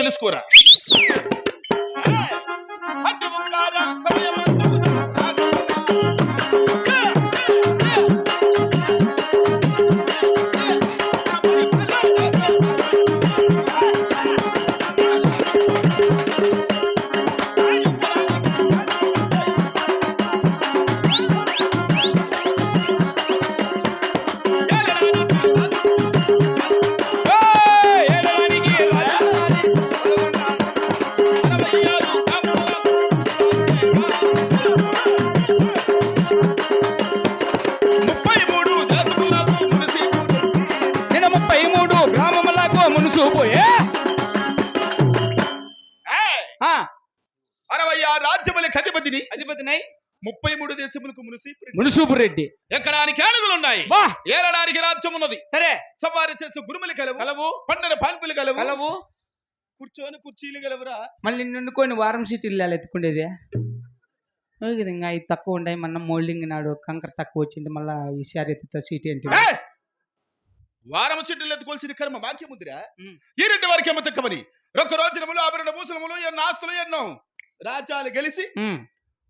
తెలుసుకోరా? అధిపతిని అధిపతినై ముప్పై మూడు దేశములకు మునిసి మునుసూపు రెడ్డి. ఎక్కడానికి ఏనుగులు ఉన్నాయి. ఏలడానికి రాజ్యం ఉన్నది. సరే. సవారి చేసే గురుములు కలవు. కలవు. పండిన పాన్పులు కలవు. కలవు. కూర్చొని కుర్చీలు కలవురా. మళ్ళీ నిన్నుకొని వారం సీట్లు ఇల్లాలి ఎత్తుకుండేది. విధంగా ఇది తక్కువ ఉంటాయి మన మోల్డింగ్ నాడు కంకర తక్కువ వచ్చింది మళ్ళా ఈసారి ఎత్తుతా సీట్ ఏంటి! వారము చెట్టులు ఎత్తుకోవాల్సిన కర్మ ఉమ్. ఈ రెండు వారికి ఏమో తక్కమని రొక్క రోజునములు ఆభరణ భూషణములు ఎన్నో ఆస్తులు ఎన్నో. రాజ్యాలు గెలిచి.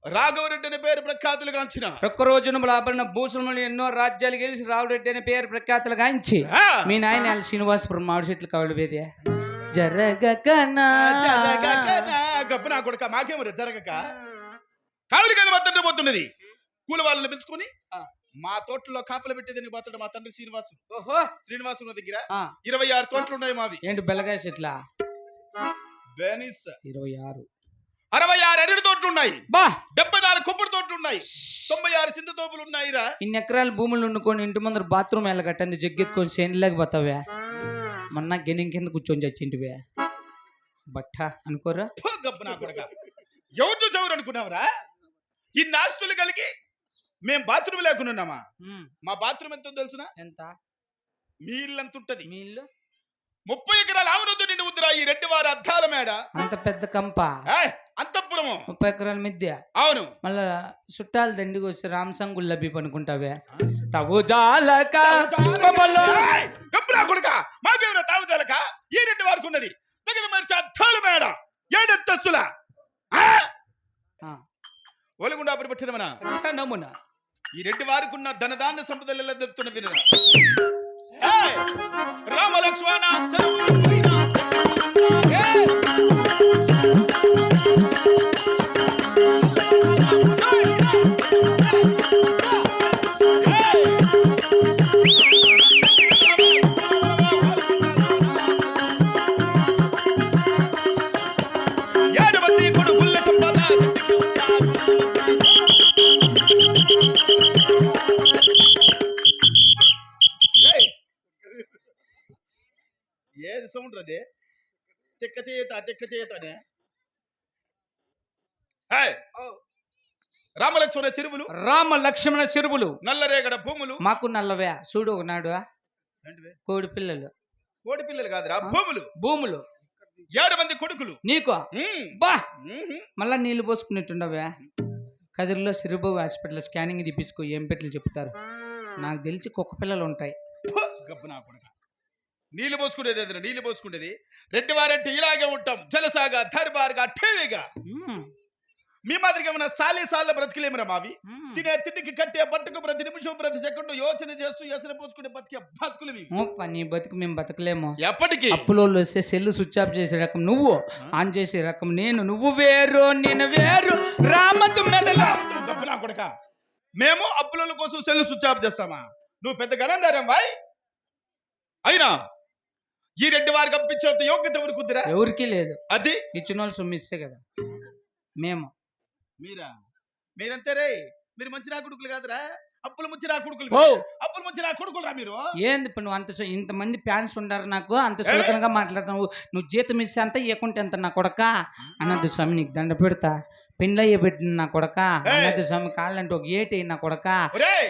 రాఘవరెడ్డి అనే పేరు ప్రఖ్యాతులు గాంచిన. ఒక్క రోజున ఆభరణ భూషణములు ఎన్నో రాజ్యాలు గెలిచి రావుడెడ్డి అనే పేరు ప్రఖ్యాతలు గాంచి! మీ నాయన శ్రీనివాసపురం మామిడి చెట్లు కావాలి జరగకనా జరగక గబ్బు నా కొడుక మాకేమో జరగక. కావులి కదా మా తండ్రి పోతున్నది. కూలి వాళ్ళని పిలుచుకుని. మా తోటలో కాపలు పెట్టేది నీకు పోతాడు మా తండ్రి శ్రీనివాసు? ఓహో. శ్రీనివాసు దగ్గర ఇరవై ఆరు తోటలు ఉన్నాయి మావి. ఏంటి బెల్లగాయ చెట్ల? బెనిస్. ఇరవై ఆరు. అరవై ఆరు అరటి తోటలు ఉన్నాయి బా. డెబ్బై నాలుగు కొబ్బరి తోటలు ఉన్నాయి తొంభై ఆరు చింత తోపులు ఉన్నాయిరా ఇన్ని ఎకరాల భూములు వండుకొని ఇంటి ముందర బాత్రూమ్ వెళ్ళగట్టండి జగ్గెత్తుకొని సేనులేక పోతావే. మొన్న గెనింగ్ కింద కూర్చొని చచ్చింటివే. బట్ట అనుకోరా గబ్బు నా కొడుక. ఎవరు చదువు అనుకున్నావురా? ఇన్ని ఆస్తులు కలిగి మేం బాత్రూమ్ లేకున్నామా మా బాత్రూమ్ ఎంతో తెలుసునా? ఎంత? మీ ఇల్లు ఎంత ఉంటది? మీ ఇల్లు? ముప్పై ఎకరాల ఆమరద్దు నిండి ఉందిరా ఈ రెడ్డి వారి అద్దాల మేడ. అంత పెద్ద కంప? అంతఃపురము. ముప్పై ఎకరాల మిద్దె. అవును. మళ్ళా చుట్టాలు దండికి వస్తే రామసంగులు లబ్బి పనుకుంటావే తగు జాలక కొమ్మలో. ఏయ్, గబ్బు నా కొడుక మాకేమైనా తాగుతాలక ఈ రెడ్డి వారికి ఉన్నది. దగ్గర మరిచి అద్దాల మేడ. ఏడంతస్తుల? ఒలగుండా ఇంకా నమూనా. ఈ రెడ్డి వారికి ఉన్న ధనదాన సంపదలు ఎలా చెప్తున్న వినరా? ఏయ్, రామ లక్ష్మణ సౌండ్ అది తిక్క తీత తిక్క! రామలక్ష్మణ చెరువులు రామ లక్ష్మణ చెరువులు నల్లరేగడ భూములు. మాకు నల్లవే. చూడు ఒకనాడు? కోడి పిల్లలు. కోడి పిల్లలు కాదురా భూములు. భూములు. ఏడు మంది కొడుకులు. నీకు? బా. మళ్ళా నీళ్ళు పోసుకునేట్టుండవే కదిరిలో సిరుబాబు హాస్పిటల్ స్కానింగ్ తీపించుకో ఏం పెట్లు చెప్తారు? నాకు తెలిసి కుక్క పిల్లలు ఉంటాయి. ఫు, గబ్బు నా కొడుక. నీళ్ళు పోసుకునేది ఎదురు నీళ్ళు పోసుకునేది రెడ్డి వారంటే ఇలాగే ఉంటాం. జలసాగా దర్బార్గా ఠేవిగా. మ్మ్. మీ మాదిరిగా ఏమైనా సాలే సాల బ్రతికలేమరా మావి. తినే తిండికి కట్టే బట్టకు ప్రతి నిమిషం ప్రతి సెకండ్ యోచన చేస్తూ ఎసరు పోసుకునే బతికే బతుకులు మూప్ప, నీ బతుకు మేము బతకలేము. ఎప్పటికీ? అప్పులోళ్ళు వస్తే సెల్లు స్విచ్ ఆఫ్ చేసే రకం నువ్వు ఆన్ చేసే రకం నేను. నువ్వు వేరు నేను వేరు. రామతు మెడలో. కొడుక? మేము అప్పుల కోసం సెల్ స్విచ్ ఆఫ్ చేస్తామా? నువ్వు పెద్ద గణందారం బాయ్ అయినా ఈ రెడ్డి వారికి అప్పించేంత యోగ్యత ఎవరుకుందిరా ఎవరికీ లేదు. అది? ఇచ్చిన వాళ్ళు సొమ్మిస్తే కదా. మేము. మీరా? మీరంతే రే. మీరు మంచి నా కొడుకులు కాదురా. అప్పులు ముంచి నా కొడుకులు అప్పులు ముంచి నా కొడుకులు మీరు? ఏంది ఇప్పుడు నువ్వు అంత సు- ఇంతమంది ఫ్యాన్స్ ఉండారు నాకు. అంత సులకనగా మాట్లాడుతున్నావు. నువ్వు జీతం ఇస్తే అంత ఇవ్వకుంటే ఎంత నా కొడక? అన్నది స్వామి నీకు దండ పెడతా. పెండ్లయ్య పెట్టిన నా కొడక? అన్నది స్వామి కాళ్ళంటే ఒక ఏటి నా కొడక?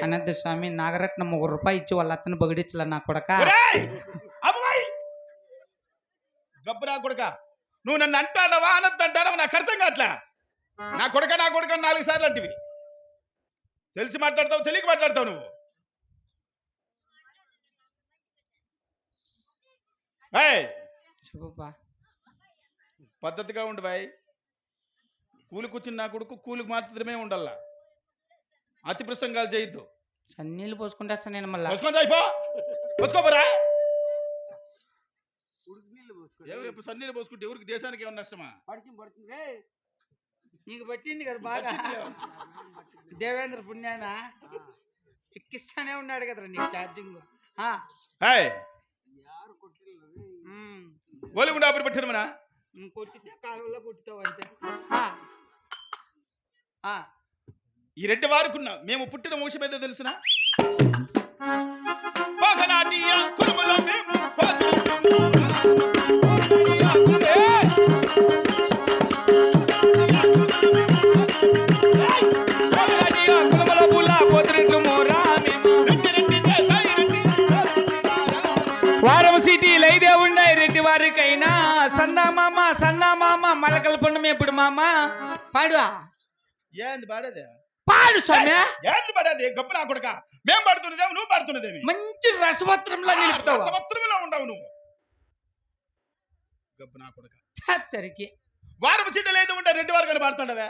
అన్నది స్వామి నాగరత్నం ఒక రూపాయి ఇచ్చి వాళ్ళ అత్తను బగిడించలే నా కొడక? గబ్బురా కొడుక? నువ్వు నన్ను అంటాడవా అనద్దు అంటాడవా నాకు అర్థం కావట్లే? నా కొడుక నా కొడుక నాలుగు సార్లు అంటివి. తెలిసి మాట్లాడతావు తెలియక మాట్లాడతావు నువ్వు. పద్ధతిగా ఉండు బాయ్. కూలి కూర్చుని నా కొడుకు కూలికి మాత్రమే ఉండాలా. అతి ప్రసంగాలు చేయొద్దు. సన్నీళ్ళు పోసుకుంటే నేను మళ్ళా. పోసుకొని ఎవరు సన్నీళ్ళు పోసుకుంటే ఎవరికి దేశానికి ఏమన్నా నష్టమా? పడిచి పడుతుంది. రే నీకు పట్టింది కదా బాగా. దేవేంద్ర పుణ్యాన? ఎక్కిస్తానే ఉన్నాడు కదరా నీకు ఛార్జింగ్ పెట్టాను మన? కొట్టితే కాలువలో కొట్టుతావు అంతే. ఈ రెడ్డి వారుకున్నా మేము పుట్టిన వంశం ఏదో తెలిసిన? వారికైనా సన్నా మామ సన్నా మామ మలకల పుణ్యం ఎప్పుడు మామ? పాడు ఏంది పాడేది? పాడు స్వామి. ఏంది పాడేది? గొప్ప నా కొడుక. మేము పడుతున్నదేమి నువ్వు పడుతున్నదేమి మంచి రసవత్రంలో నిలుపుతావు. రసవత్రములో ఉండవు నువ్వు. గబ్బు నా కొడుక. చత్తరికి వారం చీట లేదు ఉంటే రెడ్డి వారు కానీ పాడుతుండవే.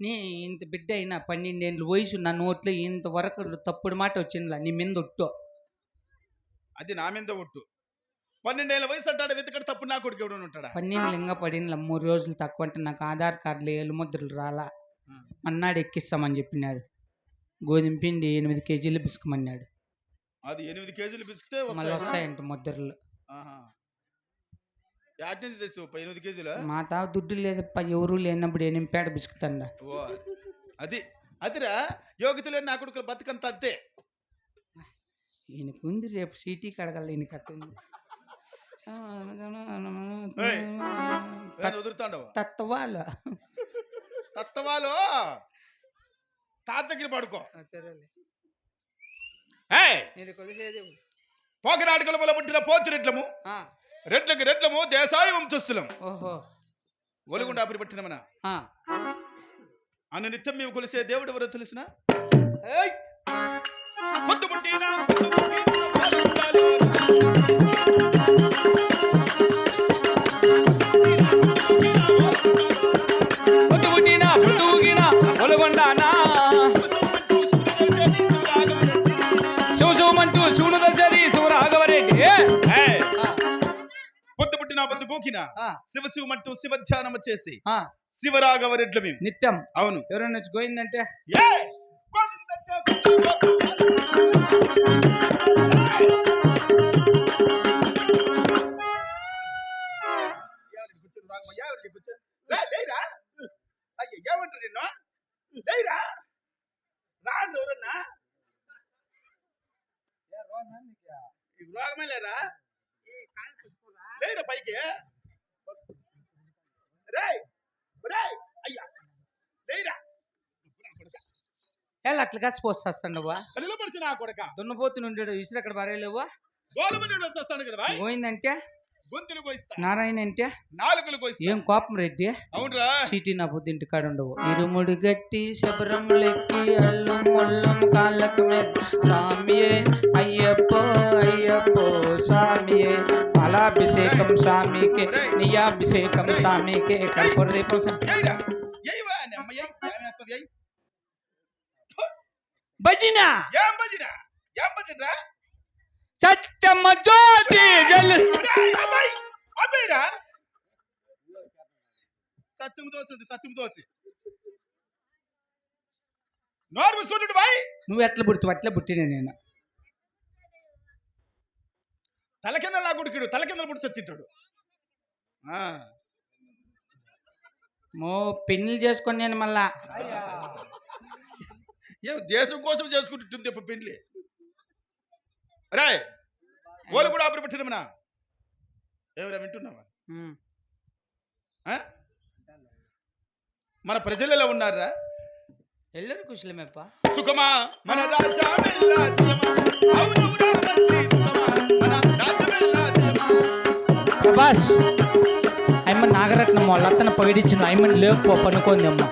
నీ ఇంత బిడ్డ అయినా పన్నెండేళ్ళు వయసు నా నోట్లో ఇంతవరకు తప్పుడు మాట వచ్చిందిలా నీ మీద ఒట్టు. అది నా మీద ఒట్టు. పన్నెండేళ్ళ వయసు అంటాడు వెతకడు తప్పుడు నా కొడుకు ఎవడు ఉంటాడా? పన్నెండు లింగ పడిన మూడు రోజులు తక్కువ అంటే నాకు ఆధార్ కార్డులు ఏళ్ళు ముద్రలు రాలా. అన్నాడు ఎక్కిస్తామని చెప్పినాడు. గోధుమ పిండి ఎనిమిది కేజీలు పిసుకమన్నాడు అది ఎనిమిది కేజీలు పిసికితే మళ్ళీ వస్తాయి. వస్తాయంట ముద్రలు. ఎనిమిది కేజీలు? మా తావ దుడ్డు లేదప్ప ఎవరు లేనప్పుడు ఎనిమిది పేడ బిసుకుతాండ. అది అదిరా యోగ్యత లేని నా కొడుకులు బతుకంత అంతే. ఈయనకు ఉంది రేపు సీటీ కడగల ఈయనకి అట్టుంది వదులుతాండవు? తత్వాలు. తత్తవాలో తాత దగ్గర పడుకో సరేలే. ఏయ్! నేను కొలిసేది పోకరాడికలముల పుట్టిన పోతురెడ్లము ఆ, రెడ్లకి రెడ్లము దేశాయి వంశస్థులం ఓహో. ఒలుగుండాపురి పట్టినమన? ఆ. అన్న నిత్యం మేము కొలిసే దేవుడు ఎవరో తెలిసిన? ఒలగొండానా? శివ శివ శివమంటూ శివధ్యానము చేసి ఆ, శివరాఘవరెడ్ల మేము. నిత్యం. అవును. ఎవరైనా గోయిందంటే రోగమే లేరా? లేరా పైకి. రేయ్ రేయ్ అయ్యా. లేరా ఎలా అట్లా కాసి పోస్తాను నువ్వా నిలబడితే నా కొడక. దున్నపోతుని ఉండేడు విసిరి అక్కడ బరేలేవా కదా బాయ్. గోయిందంటే గొంతులు కోయిస్తా నారాయణ అంటే నాలుగులు కోయిస్తా ఏం కోపం రెడ్డి? అవునరా. సీటీ నా పొద్దు ఇంటికాడ ఉండవు. ఇరుముడి గట్టి శబరం లెక్కి అల్లం ముల్లం కాళ్ళకు మెత్త. స్వామియే అయ్యప్పో అయ్యప్పో స్వామియే. పాలాభిషేకం స్వామికే నియాభిషేకం స్వామికే. కర్పూర దీపం భజన ఏం భజన ఏం భజనరా సత్యమ్మ జ్యోతి సత్యం దోశ ఉంది సత్యం దోశ నోరు మూసుకుంటుండు బాయ్. నువ్వు ఎట్లా పుడుతు అట్లా పుట్టిన నేను. తల కింద నా కొడుకుడు తల కింద పుట్టి చచ్చింటాడు ఆ, మో పెళ్ళి చేసుకొని నేను మళ్ళా. ఏం దేశం కోసం చేసుకుంటుంది ఇప్పుడు రాయ్ ఓలు కూడా ఆపరి పెట్టినమనా ఎవరా వింటున్నావా? మన ప్రజలు ఎలా ఉన్నారా? ఎల్లరు కుశలమేప్ప? సుఖమా? మన మంత్రి సుఖమా, మన రాజ్యమెల్లా జయమా. ప్రభాస్ అయ్యమ్మ నాగరత్నం వాళ్ళ అత్తను పగిడించిన అయ్యమ్మని లేకపో పనుకోంది అమ్మ